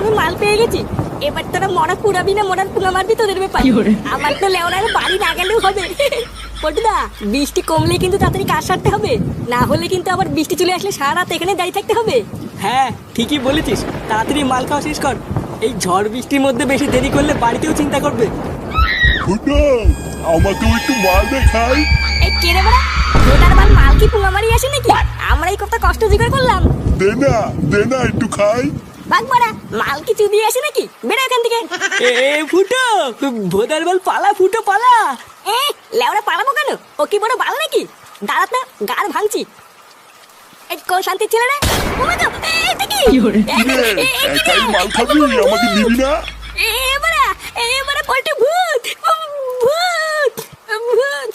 আমি মাল পেয়ে গেছি। এবার তোরা মরা পুরাবি না মরার পুঙ্গা মারবি তোদের ব্যাপার। আমার তো লেওনার বাড়ি না গেলেও হবে। পটুদা বৃষ্টি কমলে কিন্তু তাড়াতাড়ি কাজ সারতে হবে। না হলে কিন্তু আবার বৃষ্টি চলে আসলে সারা রাত এখানে দাঁড়িয়ে থাকতে হবে। হ্যাঁ ঠিকই বলেছিস। তাড়াতাড়ি মাল খাওয়া শেষ কর। এই ঝড় বৃষ্টির মধ্যে বেশি দেরি করলে বাড়িতেও চিন্তা করবে। আমাকেও একটু মাল দেখাই এই বেড়া? ভোটার মাল মাল কি পুঙ্গা মারি আসে নাকি? আমরা এই কথা কষ্ট জোগাড় করলাম। দে না দে না একটু খাই। বাঘ মারা মাল কি চুদিয়ে আসে নাকি? বেরো এখান থেকে। এ এ, ফুটো ভোদার বল পালা ফুটো পালা। এ লেওরা পালাবো কেন? ও কি বড় বাল নাকি? দাঁড়াত না গার ভাঙছি। এই কোন শান্তি ছিল রে? কি? কি? একাই মাল খাবি আমাকে দিবি না? এ, এবারে এবারে পল্টে ভূত ভূত ভূত।